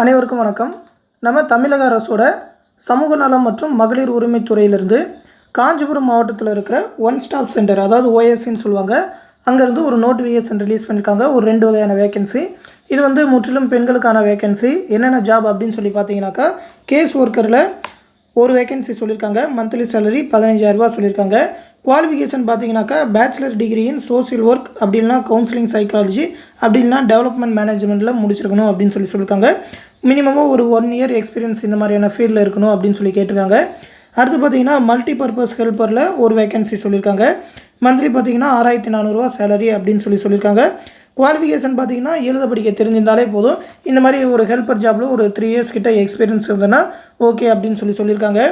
அனைவருக்கும் வணக்கம். நம்ம தமிழக அரசோட சமூக நலம் மற்றும் மகளிர் உரிமைத்துறையிலிருந்து காஞ்சிபுரம் மாவட்டத்தில் இருக்கிற ஒன் ஸ்டாப் சென்டர் அதாவது ஓஎஸ்சின்னு சொல்லுவாங்க. அங்கேருந்து ஒரு நோட்டிஃபிகேஷன் ரிலீஸ் பண்ணியிருக்காங்க ஒரு ரெண்டு வகையான வேகன்சி இது வந்து முற்றிலும் பெண்களுக்கான வேகன்சி என்னென்ன ஜாப் அப்படின்னு சொல்லி பார்த்தீங்கன்னாக்கா கேஸ் ஒர்க்கரில் ஒரு வேகன்சி சொல்லியிருக்காங்க. மந்த்லி சேலரி பதினஞ்சாயிரரூபா சொல்லியிருக்காங்க. குவாலிஃபிகேஷன் பார்த்தீங்கன்னாக்கா bachelor degree in social work அப்படின்னா கவுன்சிலிங் சைக்காலஜி அப்படின்னா டெவலப்மெண்ட் மேனேஜ்மெண்ட்டில் முடிச்சிருக்கணும் அப்படின்னு சொல்லி சொல்லியிருக்காங்க மினிமமாக ஒரு ஒன் இயர் எக்ஸ்பீரியன்ஸ் இந்த மாதிரியான ஃபீல்டில் இருக்கணும் அப்படின்னு சொல்லி கேட்டிருக்காங்க. அடுத்து பார்த்தீங்கன்னா மல்டி பர்பஸ் ஹெல்ப்பரில் ஒரு வேகன்சி சொல்லியிருக்காங்க மந்த்லி பார்த்தீங்கன்னா ஆறாயிரத்தி நானூறுரூவா சேலரி அப்படின்னு சொல்லி சொல்லியிருக்காங்க குவாலிஃபிகேஷன் பார்த்தீங்கன்னா எழுத படிக்க தெரிஞ்சிருந்தாலே போதும். இந்த மாதிரி ஒரு ஹெல்ப்பர் ஜாபில் ஒரு த்ரீ இயர்ஸ் கிட்ட எக்ஸ்பீரியன்ஸ் இருந்ததுன்னா ஓகே அப்படின்னு சொல்லி சொல்லியிருக்காங்க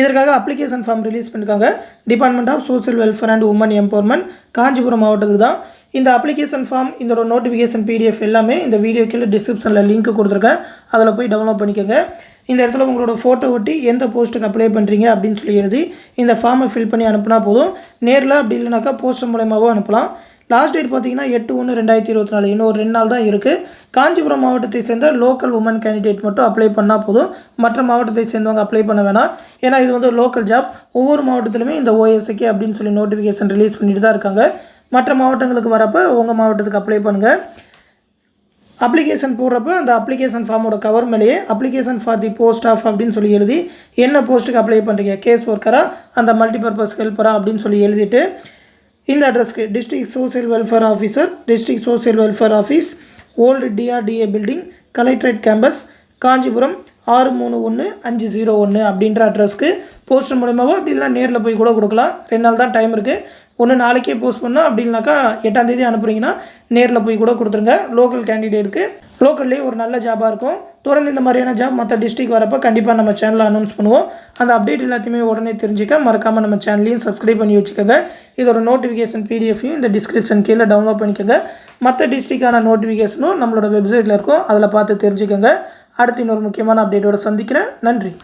இதற்காக அப்ளிகேஷன் ஃபார்ம் ரிலீஸ் பண்ணியிருக்காங்க department of social welfare and women empowerment Kanchipuram மாவட்டத்துக்கு தான். இந்த அப்ளிகேஷன் ஃபார்ம் இதோட நோட்டிஃபிகேஷன் பிடிஎஃப் எல்லாமே இந்த வீடியோ கீழே டிஸ்கிரிப்ஷனில் லிங்க் கொடுத்துருக்கேன். அதில் போய் டவுன்லோட் பண்ணிக்கோங்க. இந்த இடத்துல உங்களோட ஃபோட்டோ ஒட்டி எந்த போஸ்ட்டுக்கு அப்ளை பண்ணுறீங்க அப்படின்னு சொல்லி எழுதி இந்த ஃபார்மை ஃபில் பண்ணி அனுப்புனா போதும். நேரில் அப்படி இல்லைனாக்கா போஸ்டர் மூலயமாவும் அனுப்பலாம். லாஸ்ட் டேட் பார்த்தீங்கன்னா எட்டு ஒன்று ரெண்டாயிரத்தி இருபத்தி நாலு. இன்னும் ஒரு ரெண்டு நாள் தான் இருக்குது காஞ்சிபுரம் மாவட்டத்தை சேர்ந்த லோக்கல் உமன் கேண்டிடேட் மட்டும் அப்ளை பண்ணால் போதும். மற்ற மாவட்டத்தை சேர்ந்தவங்க அப்ளை பண்ண வேணாம். ஏன்னா இது வந்து லோக்கல் ஜாப் ஒவ்வொரு மாவட்டத்திலுமே இந்த ஓஎஸ்சிக்கு அப்படின்னு சொல்லி நோட்டிஃபிகேஷன் ரிலீஸ் பண்ணிட்டு தான் இருக்காங்க. மற்ற மாவட்டங்களுக்கு வரப்போ உங்கள் மாவட்டத்துக்கு அப்ளை பண்ணுங்கள் அப்ளிகேஷன் போடுறப்ப அந்த அப்ளிகேஷன் ஃபார்மோட கவர் மேலேயே application for the post of அப்படின்னு சொல்லி எழுதி என்ன போஸ்ட்டுக்கு அப்ளை பண்ணுறீங்க கேஸ் ஒர்க்கரா அந்த மல்டிபர்பஸ் ஹெல்ப்பரா அப்படின்னு சொல்லி எழுதிட்டு இந்த அட்ரஸ்க்கு district social welfare officer district social welfare office old DRDA building collectorate campus Kanchipuram ஆறு மூணு ஒன்று அஞ்சு ஜீரோ ஒன்று அப்படின்ற அட்ரஸ்க்கு போஸ்ட் மூலமாகவோ அப்படி இல்லைனா நேரில் போய் கூட கொடுக்கலாம். ரெண்டு நாள் தான் டைம் இருக்குது ஒன்று நாளைக்கே போஸ்ட் பண்ணால் அப்படின்னாக்கா எட்டாந்தேதி அனுப்புறீங்கன்னா நேரில் போய் கூட கொடுத்துருங்க. லோக்கல் கேண்டிடேட்டுக்கு லோக்கல்லேயே ஒரு நல்ல ஜாபாக இருக்கும். தொடர்ந்து இந்த மாதிரியான ஜாப் மற்ற டிஸ்ட்ரிக் வரப்போ கண்டிப்பாக நம்ம சேனலில் அனௌன்ஸ் பண்ணுவோம். அந்த அப்டேட் எல்லாத்தையுமே உடனே தெரிஞ்சுக்க மறக்காமல் நம்ம சேனலையும் சப்ஸ்கிரைப் பண்ணி வச்சுக்கோங்க. இதோட நோட்டிஃபிகேஷன் பிடிஎஃபையும் இந்த டிஸ்கிரிப்ஷன் கீழே டவுன்லோட் பண்ணிக்கோங்க. மற்ற டிஸ்ட்ரிக்கான நோட்டிஃபிகேஷனும் நம்மளோட வெப்சைட்டில் இருக்கும். அதில் பார்த்து தெரிஞ்சுக்கோங்க. அடுத்து இன்னொரு முக்கியமான அப்டேட்டோட சந்திக்கிறேன். நன்றி.